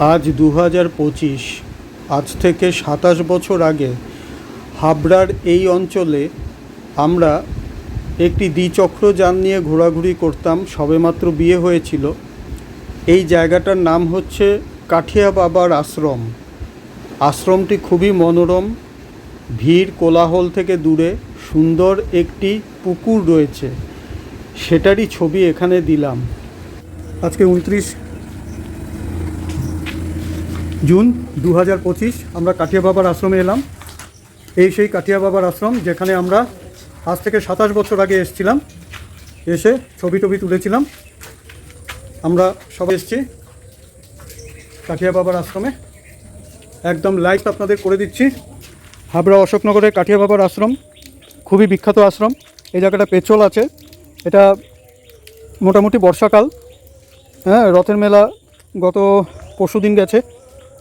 আজ দু হাজার পঁচিশ। আজ থেকে সাতাশ বছর আগে হাবড়ার এই অঞ্চলে আমরা একটি দ্বিচক্র যান নিয়ে ঘোরাঘুরি করতাম, সবেমাত্র বিয়ে হয়েছিল। এই জায়গাটার নাম হচ্ছে কাঠিয়া বাবার আশ্রম। আশ্রমটি খুবই মনোরম, ভিড় কোলাহল থেকে দূরে, সুন্দর একটি পুকুর রয়েছে। সেটারই ছবি এখানে দিলাম। আজকে উনত্রিশ জুন দু হাজার পঁচিশ আমরা কাঠিয়া বাবার আশ্রমে এলাম। এই সেই কাঠিয়া বাবার আশ্রম যেখানে আমরা আজ থেকে সাতাশ বছর আগে এসেছিলাম। এসে ছবি টবি তুলেছিলাম। আমরা সবাই এসছি কাঠিয়া বাবার আশ্রমে। একদম লাইভ আপনাদের করে দিচ্ছি। হাবড়া অশোকনগরের কাঠিয়া বাবার আশ্রম, খুবই বিখ্যাত আশ্রম। এই জায়গাটা পেচল আছে। এটা মোটামুটি বর্ষাকাল। হ্যাঁ রথের মেলা গত পরশু দিন গেছে।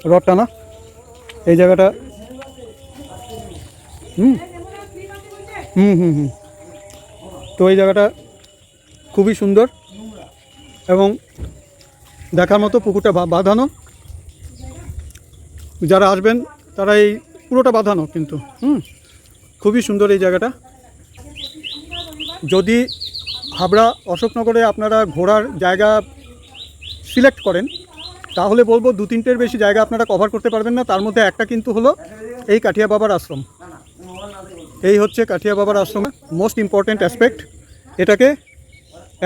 রথ টানা এই জায়গাটা। হুম? হুম হুম হুম। তো এই জায়গাটা খুবই সুন্দর এবং দেখার মতো পুকুরটা বাঁধানো। যারা আসবেন, তারা এই পুরোটা বাঁধানো কিন্তু। হুম? খুবই সুন্দর এই জায়গাটা। যদি হাবড়া অশোকনগরে আপনারা ঘোরার জায়গা সিলেক্ট করেন তাহলে বলব দু তিনটের বেশি জায়গা আপনারা কভার করতে পারবেন না। তার মধ্যে একটা কিন্তু হলো এই কাঠিয়া বাবার আশ্রম। এই হচ্ছে কাঠিয়া বাবার আশ্রমে। মোস্ট ইম্পর্ট্যান্ট অ্যাসপেক্ট এটাকে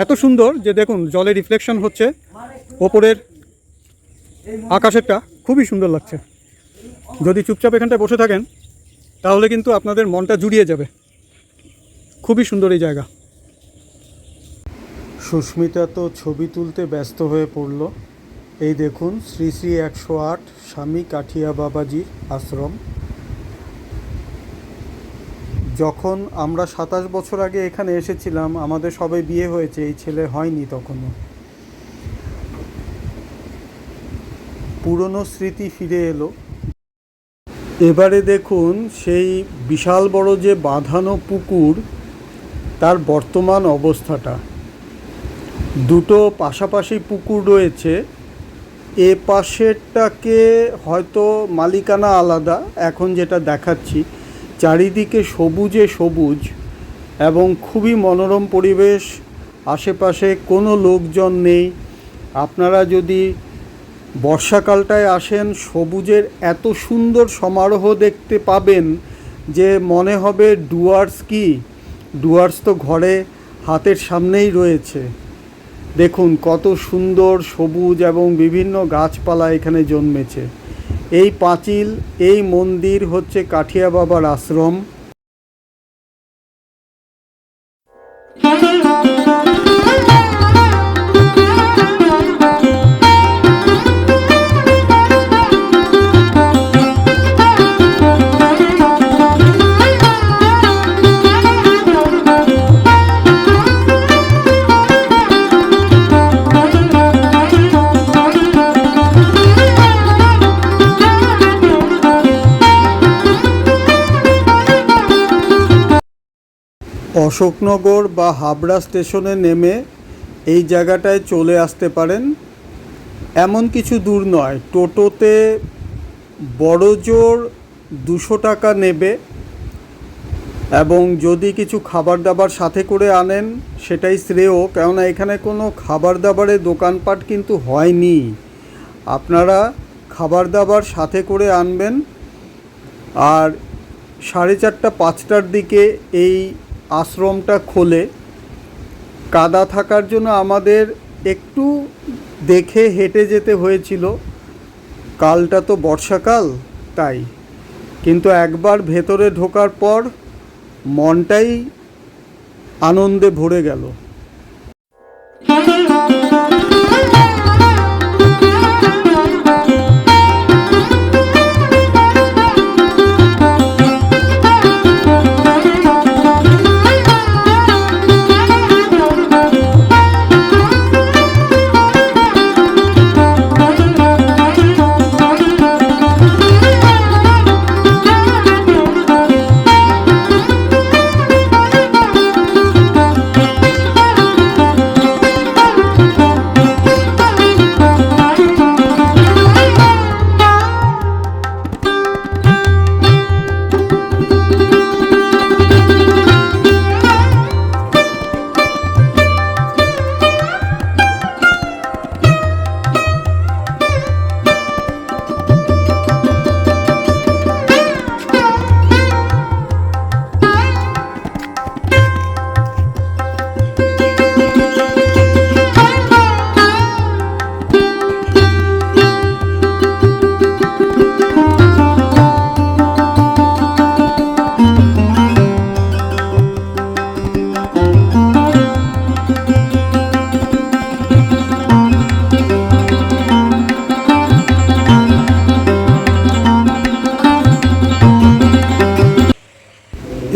এত সুন্দর যে দেখুন, জলে রিফ্লেকশন হচ্ছে। ওপরের আকাশেরটা খুবই সুন্দর লাগছে। যদি চুপচাপ এখানটায় বসে থাকেন, তাহলে কিন্তু আপনাদের মনটা জুড়িয়ে যাবে। খুবই সুন্দর এই জায়গা। সুস্মিতা তো ছবি তুলতে ব্যস্ত হয়ে পড়ল। এই দেখুন, শ্রী শ্রী একশো আট স্বামী কাঠিয়া বাবাজির আশ্রম। যখন আমরা সাতাশ বছর আগে এখানে এসেছিলাম, আমাদের সবাই বিয়ে হয়েছে, এই ছেলে হয়নি তখনও। পুরনো স্মৃতি ফিরে এলো। এবারে দেখুন, সেই বিশাল বড় যে বাঁধানো পুকুর, তার বর্তমান অবস্থাটা। দুটো পাশাপাশি পুকুর রয়েছে এ পাশেরটাকে হয়তো মালিকানা আলাদা, এখন যেটা দেখাচ্ছি, চারিদিকে সবুজে সবুজ এবং খুবই মনোরম পরিবেশ, আশেপাশে কোনো লোকজন নেই। আপনারা যদি বর্ষাকালটায় আসেন, সবুজের এত সুন্দর সমারোহ দেখতে পাবেন যে মনে হবে ডুয়ার্স কি? ডুয়ার্স তো ঘরে হাতের সামনেই রয়েছে। দেখুন কত সুন্দর সবুজ এবং বিভিন্ন গাছপালা এখানে জন্মেছে। এই পাঁচিল, এই মন্দির হচ্ছে কাঠিয়া বাবার আশ্রম। অশোকনগর বা হাবড়া স্টেশনে নেমে এই জায়গাটায় চলে আসতে পারেন। এমন কিছু দূর নয়, টোটোতে বড় জোর দুশো টাকা নেবে এবং যদি কিছু খাবার দাবার সাথে করে আনেন, সেটাই শ্রেয়। কেননা এখানে কোনো খাবার দাবারের দোকানপাট কিন্তু হয়নি। আপনারা খাবার দাবার সাথে করে আনবেন। আর সাড়ে চারটা, পাঁচটার দিকে এই আশ্রমটা খোলে, কাদা থাকার জন্য আমাদের একটু দেখে হেঁটে যেতে হয়েছিল। কালটা তো বর্ষাকাল, তাই। কিন্তু একবার ভেতরে ঢোকার পর মনটাই আনন্দে ভরে গেল।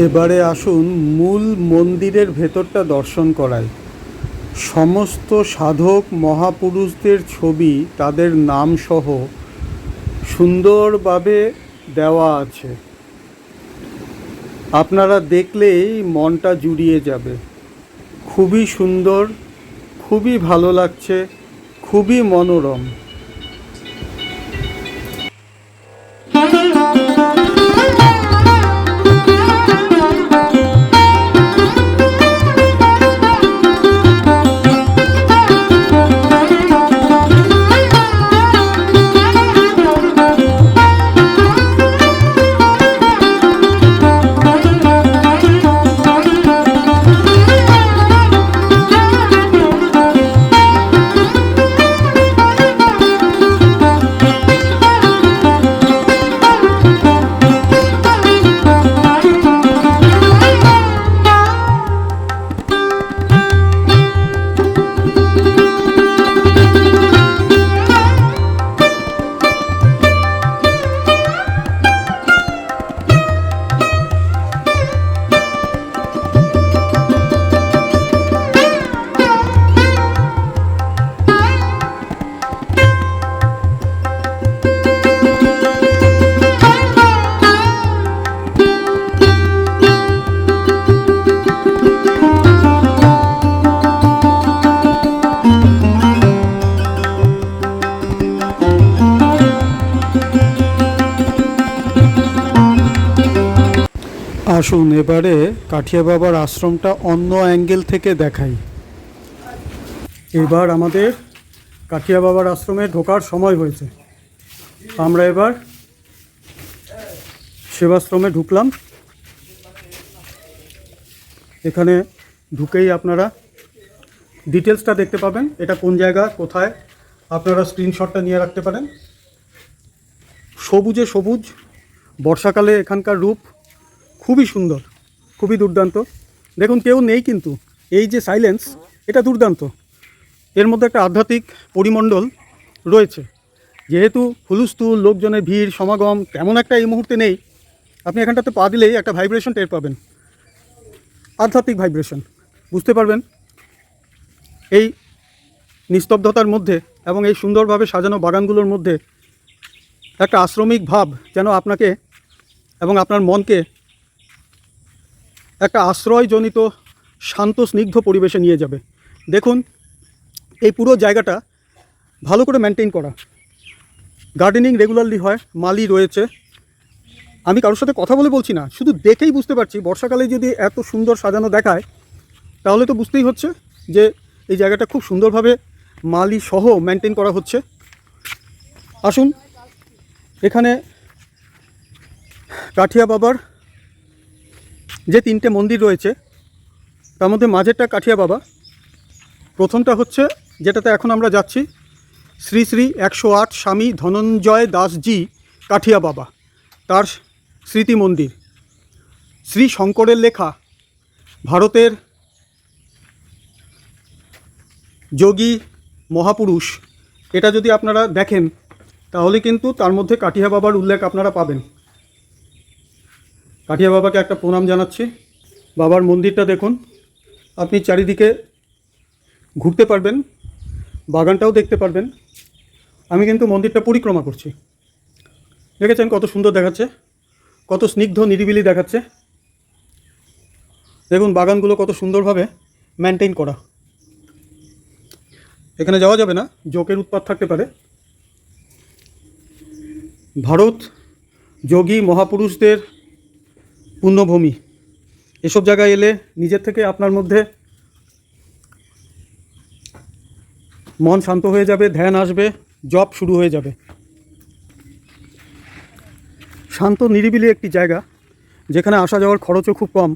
এবারে আসুন মূল মন্দিরের ভেতরটা দর্শন করায় সমস্ত সাধক মহাপুরুষদের ছবি, তাদের নাম সহ সুন্দরভাবে দেওয়া আছে। আপনারা দেখলেই মনটা জুড়িয়ে যাবে। খুবই সুন্দর, খুবই ভালো লাগছে, খুবই মনোরম। আসুন, এবারে কাঠিয়া বাবার আশ্রমটা অন্য অ্যাঙ্গেল থেকে দেখাই। এবার আমাদের কাঠিয়া বাবার আশ্রমে ঢোকার সময় হয়েছে। আমরা এবার সেবাশ্রমে ঢুকলাম। এখানে ঢুকেই আপনারা ডিটেলসটা দেখতে পাবেন, এটা কোন জায়গা, কোথায়। আপনারা স্ক্রিনশটটা নিয়ে রাখতে পারেন। সবুজে সবুজ, বর্ষাকালে এখানকার রূপ। খুবই সুন্দর, খুবই দুর্দান্ত। দেখুন, কেউ নেই কিন্তু। এই যে সাইলেন্স এটা দুর্দান্ত। এর মধ্যে একটা আধ্যাত্মিক পরিমণ্ডল রয়েছে। যেহেতু হুলুস্থুল, লোকজনের ভিড়, সমাগম তেমন একটা এই মুহূর্তে নেই, আপনি এখানটাতে পা দিলেই একটা ভাইব্রেশন টের পাবেন। আধ্যাত্মিক ভাইব্রেশন বুঝতে পারবেন? এই নিস্তব্ধতার মধ্যে এবং এই সুন্দরভাবে সাজানো বাগানগুলোর মধ্যে একটা আশ্রমিক ভাব যেন আপনাকে এবং আপনার মনকে একটা আশ্রয়জনিত শান্ত, স্নিগ্ধ পরিবেশে নিয়ে যাবে। দেখুন, এই পুরো জায়গাটা ভালো করে মেনটেন করা। গার্ডেনিং রেগুলারলি হয়, মালি রয়েছে। আমি কারোর সাথে কথা বলে বলছি না, শুধু দেখেই বুঝতে পারছি, বর্ষাকালে যদি এত সুন্দর সাজানো দেখায়, তাহলে তো বুঝতেই হচ্ছে যে এই জায়গাটা খুব সুন্দরভাবে মালি সহ মেনটেন করা হচ্ছে। আসুন, এখানে কাঠিয়া বাবার যে তিনটে মন্দির রয়েছে, তার মধ্যে মাঝেরটা কাঠিয়া বাবা। প্রথমটা হচ্ছে যেটাতে এখন আমরা যাচ্ছি, শ্রী শ্রী একশো আট স্বামী ধনঞ্জয় দাসজি কাঠিয়া বাবা, তার স্মৃতি মন্দির। শ্রী শঙ্করের লেখা, ভারতের যোগী মহাপুরুষ। এটা যদি আপনারা দেখেন, তাহলে কিন্তু তার মধ্যে কাঠিয়া বাবার উল্লেখ আপনারা পাবেন। কাঠিয়া বাবাকে একটা প্রণাম জানাচ্ছি। বাবার মন্দিরটা দেখুন। আপনি চারিদিকে ঘুরতে পারবেন, বাগানটাও দেখতে পারবেন। আমি কিন্তু মন্দিরটা পরিক্রমা করছি। দেখেছেন কত সুন্দর দেখাচ্ছে, কত স্নিগ্ধ নিরিবিলি দেখাচ্ছে। দেখুন বাগানগুলো কত সুন্দরভাবে মেনটেন করা। এখানে যাওয়া যাবে না যোগের উৎপাত থাকতে পারে। ভারত যোগী মহাপুরুষদের পুণ্যভূমি এসব জায়গায় এলে নিজের থেকে আপনার মধ্যে মন শান্ত হয়ে যাবে, ধ্যান আসবে জব শুরু হয়ে যাবে। শান্ত, নিরিবিলি একটি জায়গা, যেখানে আসা যাওয়ার খরচও খুব কম।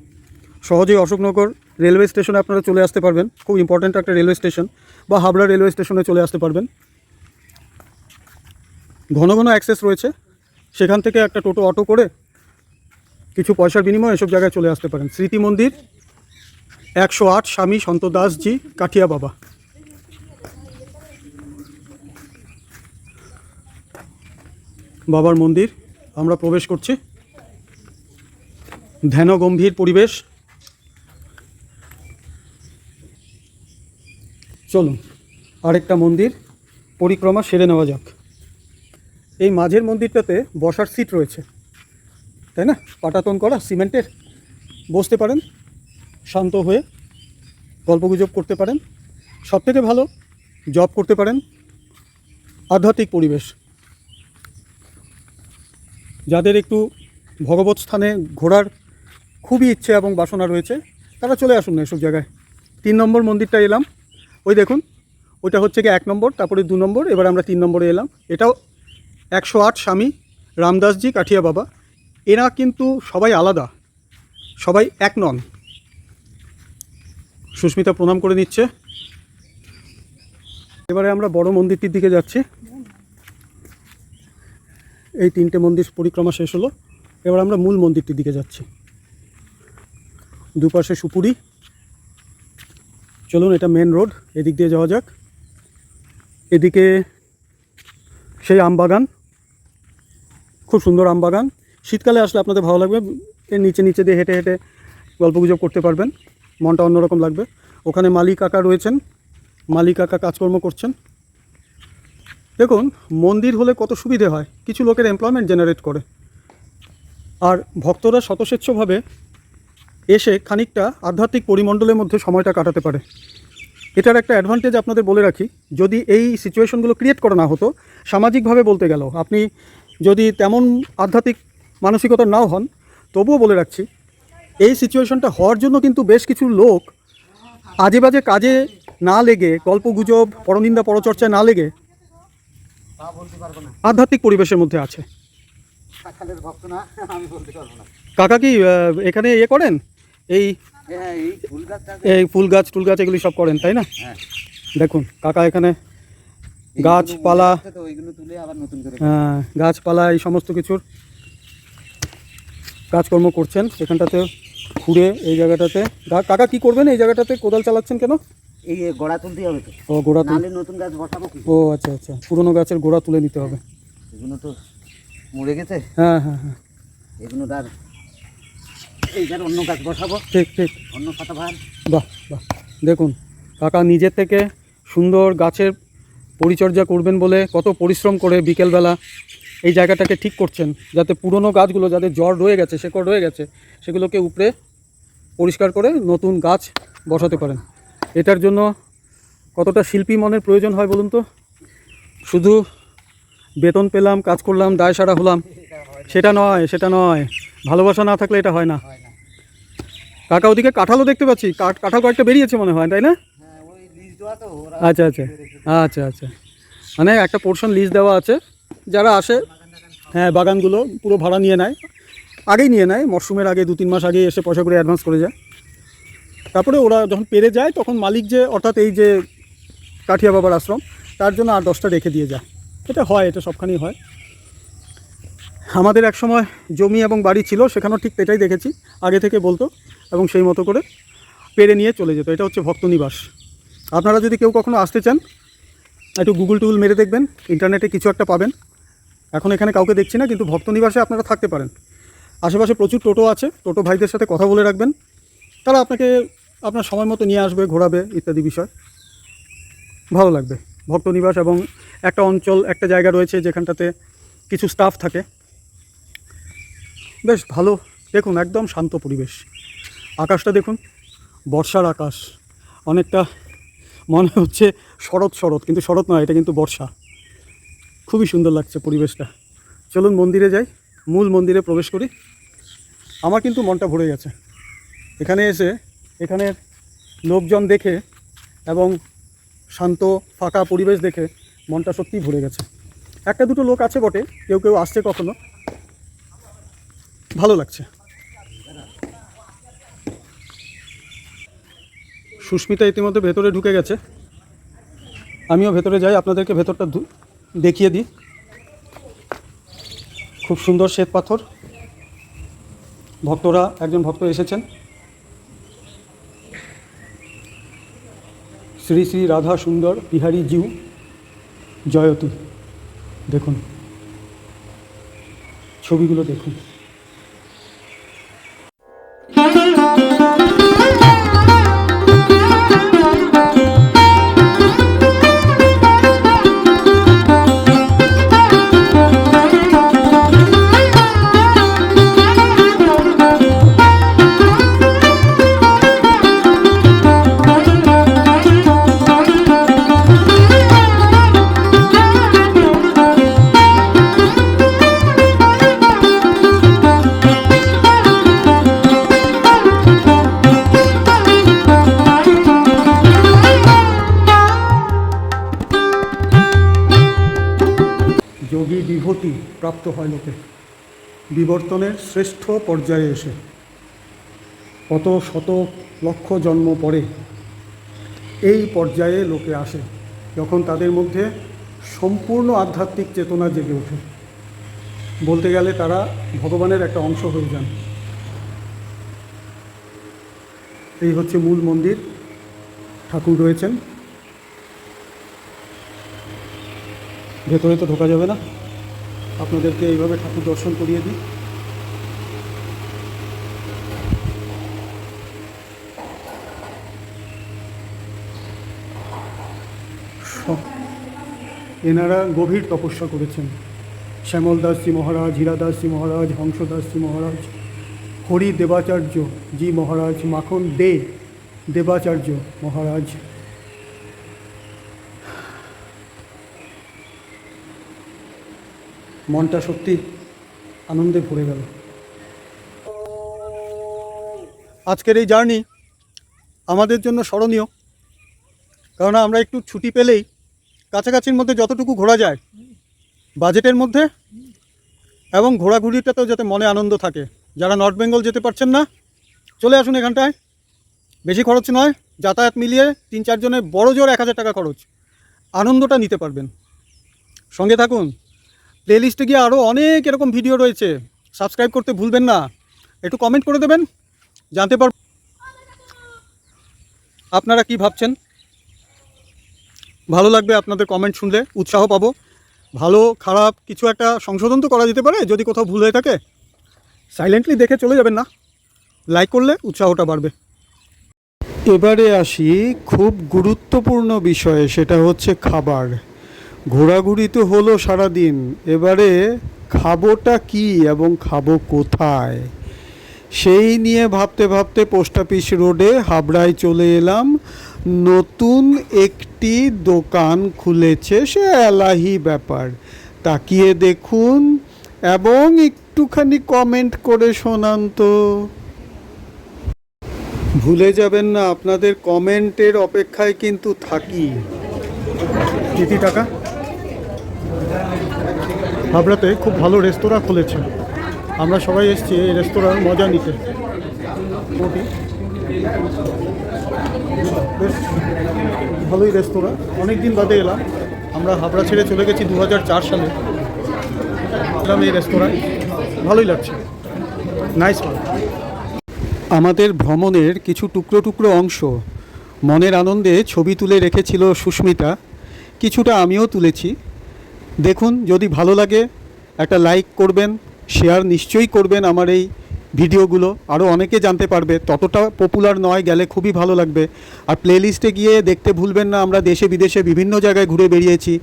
সহজেই অশোকনগর রেলওয়ে স্টেশনে আপনারা চলে আসতে পারবেন। খুব ইম্পর্ট্যান্ট একটা রেলওয়ে স্টেশন বা হাবড়া রেলওয়ে স্টেশনে চলে আসতে পারবেন। ঘন ঘন অ্যাক্সেস রয়েছে। সেখান থেকে একটা টোটো অটো করে কিছু পয়সার বিনিময়ে এসব জায়গায় চলে আসতে পারেন। স্মৃতি মন্দির, একশো আট স্বামী সন্ত দাসজি, কাঠিয়া বাবা। বাবার মন্দির, আমরা প্রবেশ করছি। ধ্যানগম্ভীর পরিবেশ। চলুন, আরেকটা মন্দির, পরিক্রমা সেরে নেওয়া যাক। এই মাঝের মন্দিরটাতে বসার সিট রয়েছে। তাই না? পাটাতন করা, সিমেন্টের, বসতে পারেন, শান্ত হয়ে গল্পগুজব করতে পারেন। সব থেকে ভালো, জব করতে পারেন। আধ্যাত্মিক পরিবেশ। যাদের একটু ভগবত স্থানে ঘোরার খুবই ইচ্ছে এবং বাসনা রয়েছে, তারা চলে আসুন না এসব জায়গায়। তিন নম্বর মন্দিরটা এলাম। ওই দেখুন, ওইটা হচ্ছে কি এক নম্বর, তারপরে দু নম্বর, এবার আমরা তিন নম্বরে এলাম। এটাও একশো আট স্বামী, রামদাসজি, কাঠিয়া বাবা। এরা কিন্তু সবাই আলাদা, সবাই এক নন। সুস্মিতা প্রণাম করে নিচ্ছে। এবারে আমরা বড় মন্দিরটির দিকে যাচ্ছি। এই তিনটে মন্দির পরিক্রমা শেষ হলো। এবার আমরা মূল মন্দিরটির দিকে যাচ্ছি। দুপাশে সুপুরি। চলুন, এটা মেন রোড এদিক দিয়ে যাওয়া যাক। এদিকে সেই আমবাগান। খুব সুন্দর আমবাগান। শীতকালে আসলে আপনাদের ভালো লাগবে, এর নিচে নিচে দিয়ে হেঁটে হেঁটে গল্পগুজব করতে পারবেন, মনটা অন্যরকম লাগবে। ওখানে মালিক কাকা রয়েছেন, মালিক কাকা কাজকর্ম করছেন। দেখুন, মন্দির হলে কত সুবিধে হয়, কিছু লোকের এমপ্লয়মেন্ট জেনারেট করে। আর ভক্তরা শতস্বেচ্ছভাবে এসে খানিকটা আধ্যাত্মিক পরিমণ্ডলের মধ্যে সময়টা কাটাতে পারে। এটার একটা অ্যাডভান্টেজ আপনাদের বলে রাখি, যদি এই সিচুয়েশনগুলো ক্রিয়েট করা না হতো, সামাজিকভাবে বলতে গেল, আপনি যদি তেমন আধ্যাত্মিক মানসিকতা নাও হন তবুও বলে রাখছি এই সিচুয়েশনটা হওয়ার জন্য কিন্তু বেশ কিছু লোক আজে বাজে কাজে না লেগে গল্প গুজব পরনিন্দা পরচর্চায় না লেগে আধ্যাত্মিক পরিবেশের মধ্যে আছে। কাকা কি এখানে ইয়ে করেন? এই হ্যাঁ এই ফুল গাছ টুল গাছ এগুলি সব করেন তাই না? হ্যাঁ। দেখুন কাকা এখানে গাছপালা আহ, গাছপালা এই সমস্ত কিছুর কাজকর্ম করছেন এখানটাতে ঘুরে এই জায়গাটাতে। কাকা কি করবেন? এই জায়গাটাতে কোদাল চালাচ্ছেন কেন? এই গোড়া তুলতে হবে তো। ও গোড়া তুলে নতুন গাছ বসাবো কি? ও আচ্ছা আচ্ছা। পুরনো গাছের গোড়া তুলে নিতে হবে। এগুলো তো মরে গেছে। হ্যাঁ হ্যাঁ হ্যাঁ। এগুলো তার এই যার অন্য গাছ বসাবো। ঠিক ঠিক। অন্য পাতা ভার। বাহ বাহ। দেখুন কাকা নিজের থেকে সুন্দর গাছের পরিচর্যা করবেন বলে কত পরিশ্রম করে বিকেলবেলা এই জায়গাটাকে ঠিক করছেন যাতে পুরনো গাছগুলো যাদের জ্বর রয়ে গেছে শেকড় রয়ে গেছে সেগুলোকে উপরে পরিষ্কার করে নতুন গাছ বসাতে পারেন। এটার জন্য কতটা শিল্পী মনের প্রয়োজন হয় বলুন তো? শুধু বেতন পেলাম কাজ করলাম দায় সারা হলাম সেটা নয় সেটা নয় ভালোবাসা না থাকলে এটা হয় না। কাকা ওদিকে কাঁঠালও দেখতে পাচ্ছি কাঠ কাঁঠাল কয়েকটা বেরিয়েছে মনে হয় তাই না? হ্যাঁ আচ্ছা আচ্ছা আচ্ছা আচ্ছা। মানে একটা পোর্শন লিস্ট দেওয়া আছে। যারা আসে হ্যাঁ বাগানগুলো পুরো ভাড়া নিয়ে নেয়। আগেই নিয়ে নেয়, মরশুমের আগে দু তিন মাস আগে এসে পয়সা করে অ্যাডভান্স করে যায়। তারপরে ওরা যখন পেরে যায়, তখন মালিক যে, অর্থাৎ এই যে কাঠিয়া বাবার আশ্রম, তার জন্য আর দশটা রেখে দিয়ে যায়। এটা হয়, এটা সবখানেই হয়। আমাদের এক সময় জমি এবং বাড়ি ছিল, সেখানেও ঠিক এটাই দেখেছি, আগে থেকে বলতো, এবং সেই মতো করে পেরে নিয়ে চলে যেত। এটা হচ্ছে ভক্তনিবাস আপনারা যদি কেউ কখনো আসতে চান একটু গুগল টুগল মেরে দেখবেন ইন্টারনেটে কিছু একটা পাবেন। এখন এখানে কাউকে দেখছি না, কিন্তু ভক্ত নিবাসে আপনারা থাকতে পারেন। আশেপাশে প্রচুর টোটো আছে, টোটো ভাইদের সাথে কথা বলে রাখবেন। তারা আপনাকে আপনার সময় মতো নিয়ে আসবে, ঘোরাবে, ইত্যাদি বিষয়। ভালো লাগবে। ভক্ত নিবাস এবং একটা অঞ্চল, একটা জায়গা রয়েছে যেখানটাতে কিছু স্টাফ থাকে। বেশ ভালো। দেখুন, একদম শান্ত পরিবেশ। আকাশটা দেখুন, বর্ষার আকাশ। অনেকটা মনে হচ্ছে শরৎ শরৎ, কিন্তু শরৎ নয়, এটা কিন্তু বর্ষা। খুবই সুন্দর লাগছে পরিবেশটা। চলুন মন্দিরে যাই, মূল মন্দিরে প্রবেশ করি। আমার কিন্তু মনটা ভরে গেছে। এখানে এসে এখানের লোকজন দেখে এবং শান্ত, ফাঁকা পরিবেশ দেখে মনটা সত্যিই ভরে গেছে। একটা দুটো লোক আছে বটে, কেউ কেউ আসছে কখনো। ভালো লাগছে। সুস্মিতা ইতিমধ্যে ভেতরে ঢুকে গেছে। আমিও ভেতরে যাই, আপনাদেরকে ভেতরটা দেখিয়ে দিই। খুব সুন্দর শ্বেত পাথর। ভক্তরা, একজন ভক্ত এসেছেন। শ্রী শ্রী রাধা সুন্দর বিহারী জিউ, জয়তী। দেখুন। ছবিগুলো দেখুন। বিবর্তনের শ্রেষ্ঠ পর্যায়ে এসে, কত শত লক্ষ জন্ম পরে এই পর্যায়ে লোকে আসে, যখন তাদের মধ্যে সম্পূর্ণ আধ্যাত্মিক চেতনা জেগে ওঠে। বলতে গেলে তারা ভগবানের একটা অংশ হয়ে যান। এই হচ্ছে মূল মন্দির। ঠাকুর রয়েছেন। ভেতরে তো ঢোকা যাবে না। আপনাদেরকে এইভাবে ঠাকুর দর্শন করিয়ে দিই। এনারা গভীর তপস্যা করেছেন। শ্যামল দাসজি মহারাজ হীরাদাসজি মহারাজ হংসদাসজি মহারাজ, হরি দেবাচার্য জি মহারাজ, মাখন দে দেবাচার্য মহারাজ। মনটা সত্যি আনন্দে ভরে গেল। আজকের এই জার্নি আমাদের জন্য স্মরণীয়। কারণ আমরা একটু ছুটি পেলেই কাছাকাছির মধ্যে যতটুকু ঘোরা যায়, বাজেটের মধ্যে এবং ঘোরাঘুরিটাতেও যাতে মনে আনন্দ থাকে। যারা নর্থ বেঙ্গল যেতে পারছেন না, চলে আসুন এখানটায়। বেশি খরচ নয়, যাতায়াত মিলিয়ে তিন চারজনের বড় জোর এক হাজার টাকা খরচ। আনন্দটা নিতে পারবেন। সঙ্গে থাকুন প্লেলিস্টে গিয়ে আরও অনেক এরকম ভিডিও রয়েছে। সাবস্ক্রাইব করতে ভুলবেন না। একটু কমেন্ট করে দেবেন। জানতে পার আপনারা কি ভাবছেন? ভালো লাগবে আপনাদের কমেন্ট শুনলে, উৎসাহ পাবো। ভালো, খারাপ কিছু একটা সংশোধন তো করা যেতে পারে, যদি কোথাও ভুল হয়ে থাকে। সাইলেন্টলি দেখে চলে যাবেন না। লাইক করলে উৎসাহটা বাড়বে। এবারে আসি খুব গুরুত্বপূর্ণ বিষয়ে, সেটা হচ্ছে খাবার। ঘোরাঘুরি তো হলো সারাদিন। এবারে খাবোটা কি এবং খাব কোথায়? সেই নিয়ে ভাবতে ভাবতে পোস্ট অফিস রোডে হাবড়ায় চলে এলাম। নতুন একটি দোকান খুলেছে, সে এলাহি ব্যাপার। তাকিয়ে দেখুন এবং একটুখানি কমেন্ট করে শোনান তো। ভুলে যাবেন না, আপনাদের কমেন্টের অপেক্ষায় কিন্তু থাকি। টাকা? হাবড়াতে খুব ভালো রেস্তোরাঁ খুলেছে। আমরা সবাই এসেছি এই রেস্তোরাঁর মজা নিতে। বেশ, ভালোই রেস্তোরাঁ। অনেক দিন বাদে এলাম। আমরা হাবড়া ছেড়ে চলে গেছি দু হাজার চার সালে। এলাম এই রেস্তোরাঁয়। ভালোই লাগছে। নাইস আমাদের ভ্রমণের কিছু টুকরো টুকরো অংশ। মনের আনন্দে ছবি তুলে রেখেছিল সুস্মিতা। কিছুটা আমিও তুলেছি। দেখুন, যদি ভালো লাগে, একটা লাইক করবেন শেয়ার নিশ্চয়ই করবেন আমার এই ভিডিওগুলো। আরও অনেকে জানতে পারবে, ততটা পপুলার নয়, গেলে খুবই ভালো লাগবে। আর প্লেলিস্টে গিয়ে দেখতে ভুলবেন না, আমরা দেশে বিদেশে বিভিন্ন জায়গায় ঘুরে বেরিয়েছি।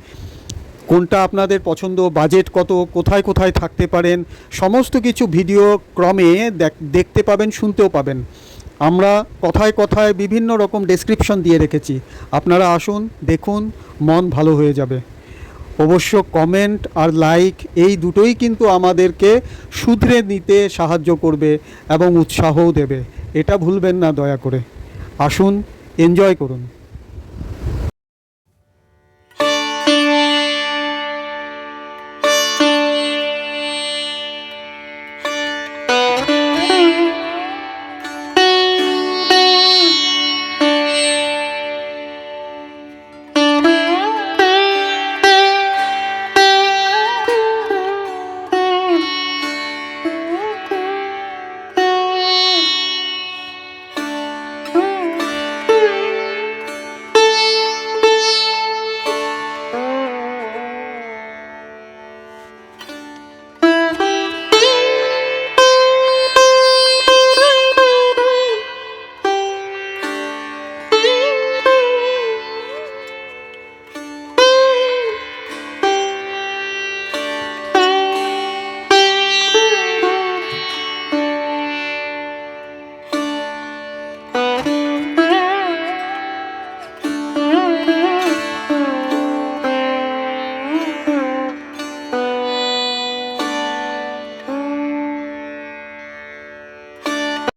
কোনটা আপনাদের পছন্দ বাজেট কত, কোথায় কোথায় থাকতে পারেন, সমস্ত কিছু ভিডিও ক্রমে দেখ- দেখতে পাবেন, শুনতেও পাবেন। আমরা কথায় কথায় বিভিন্ন রকম ডেসক্রিপশন দিয়ে রেখেছি। আপনারা আসুন, দেখুন, মন ভালো হয়ে যাবে। অবশ্য কমেন্ট আর লাইক এই দুটোই কিন্তু আমাদেরকে শুধরে নিতে সাহায্য করবে এবং উৎসাহও দেবে। এটা ভুলবেন না দয়া করে। আসুন এনজয় করুন।